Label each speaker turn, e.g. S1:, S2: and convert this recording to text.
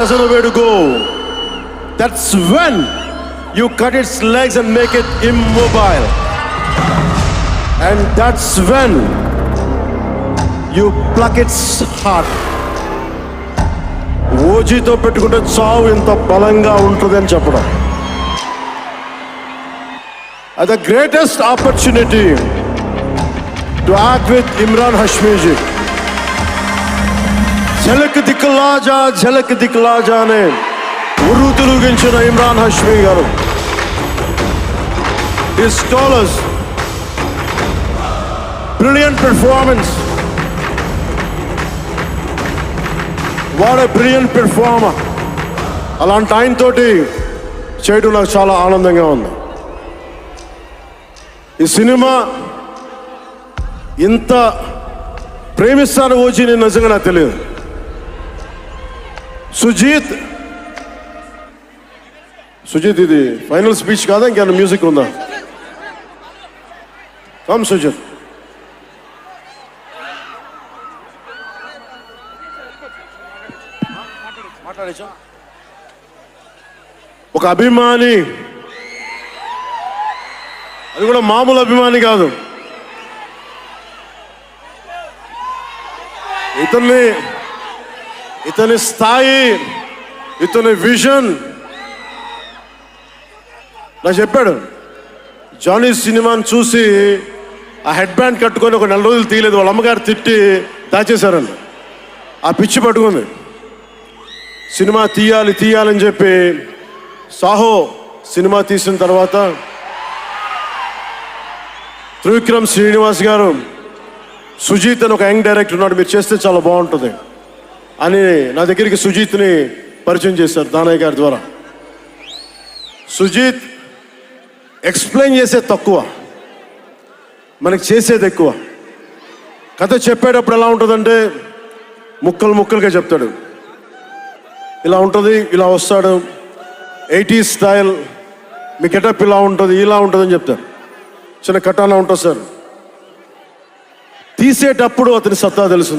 S1: doesn't know where to go. That's when you cut its legs and make it immobile. And that's when you pluck its heart. ఓజీతో పెట్టుకుంటే చావు ఇంత బలంగా ఉంటుంది అని చెప్పడం the greatest opportunity to act with Imran Hashmi ji Jhalak Dikhla Jaa Jhalak Dikhla Jaa అనే ఉరు తిరుగించిన ఇమ్రాన్ హష్మీ గారు. ఈ స్కాలర్స్ బ్రిలియంట్ పెర్ఫార్మెన్స్ వాడ బ్రిలియంట్ పెర్ఫార్మర్ అలాంటి ఆయనతోటి చేయడం నాకు చాలా ఆనందంగా ఉంది. ఈ సినిమా ఇంత ప్రేమిస్తాను ఓజీ నేను నిజంగా నాకు తెలియదు. సుజీత్. సుజిత్ ఇది ఫైనల్ స్పీచ్ కాదా? ఇంకేమైనా మ్యూజిక్ ఉందా? కమ్ సుజిత్. ఒక అభిమాని. అది కూడా మామూలు అభిమాని కాదు. ఇతన్ని ఇతని స్థాయి ఇతని విజన్. నాకు చెప్పాడు జానీ సినిమాని చూసి ఆ హెడ్ బ్యాండ్ కట్టుకొని ఒక నెల రోజులు తీయలేదు వాళ్ళ అమ్మగారు తిట్టి దాచేశారండి ఆ పిచ్చి పట్టుకుంది. సినిమా తీయాలి తీయాలని చెప్పి సాహో సినిమా తీసిన తర్వాత త్రివిక్రమ్ శ్రీనివాస్ గారు సుజీత్ అని ఒక యంగ్ డైరెక్టర్ ఉన్నాడు మీరు చేస్తే చాలా బాగుంటుంది. అని నా దగ్గరికి సుజీత్ని పరిచయం చేశారు దానయ్య గారి ద్వారా. సుజీత్ ఎక్స్ప్లెయిన్ చేసేది తక్కువ మనకి చేసేది ఎక్కువ. కథ చెప్పేటప్పుడు ఎలా ఉంటుందంటే ముక్కలు ముక్కలుగా చెప్తాడు. ఇలా ఉంటుంది ఇలా వస్తాడు ఎయిటీ స్టైల్ మీ గెటప్ ఇలా ఉంటుంది ఇలా ఉంటుందని చెప్తారు చిన్న కటానా ఉంటుంది సార్. తీసేటప్పుడు అతని సత్తా తెలుసు